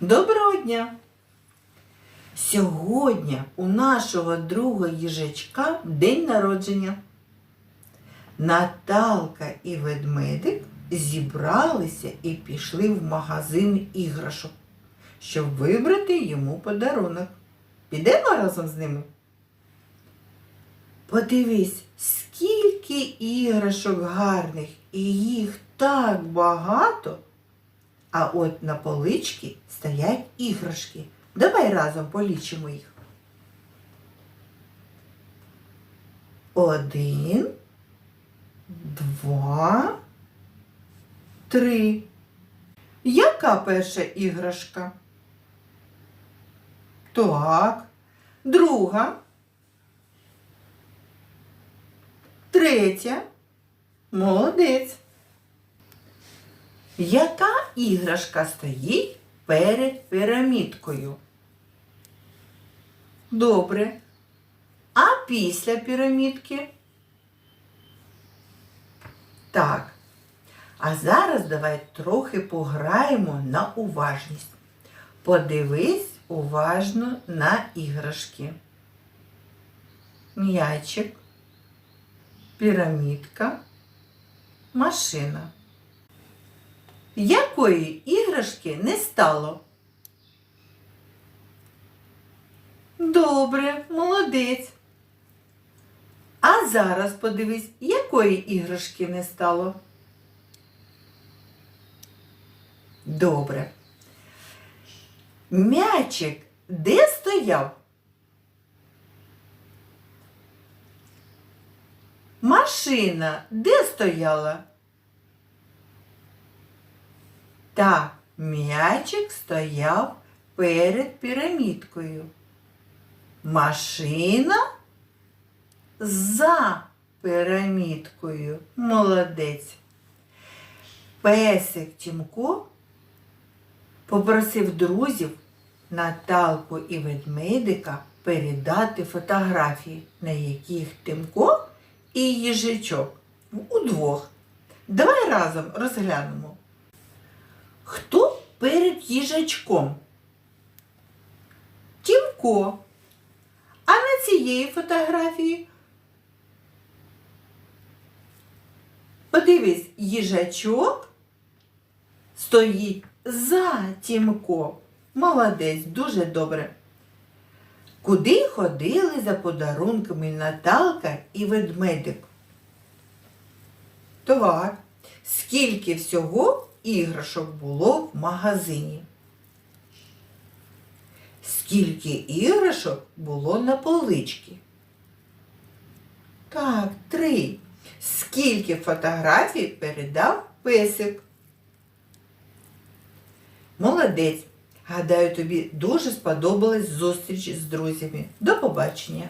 Доброго дня! Сьогодні у нашого друга їжачка день народження. Наталка і ведмедик зібралися і пішли в магазин іграшок, щоб вибрати йому подарунок. Підемо разом з ними? Подивись, скільки іграшок гарних, і їх так багато. А от на поличці стоять іграшки. Давай разом полічимо їх. Один, два, три. Яка перша іграшка? Так. Друга. Третя. Молодець. Яка іграшка стоїть перед пірамідкою? Добре. А після пірамідки? Так. А зараз давай трохи пограємо на уважність. Подивись уважно на іграшки. М'ячик, пірамідка, машина. Якої іграшки не стало? Добре, молодець. А зараз подивись, якої іграшки не стало? Добре. М'ячик де стояв? Машина де стояла? Так, м'ячик стояв перед пірамідкою. Машина за пірамідкою. Молодець. Песик Тімко попросив друзів Наталку і ведмедика передати фотографії, на яких Тимко і їжачок удвох. Давай разом розглянемо. Хто перед їжачком? Тімко. А на цієї фотографії? Подивись, їжачок стоїть за Тімко. Молодець, дуже добре. Куди ходили за подарунками Наталка і ведмедик? Так, скільки всього іграшок було в магазині? Скільки іграшок було на поличці? Так, три. Скільки фотографій передав песик? Молодець. Гадаю, тобі дуже сподобалась зустріч з друзями. До побачення!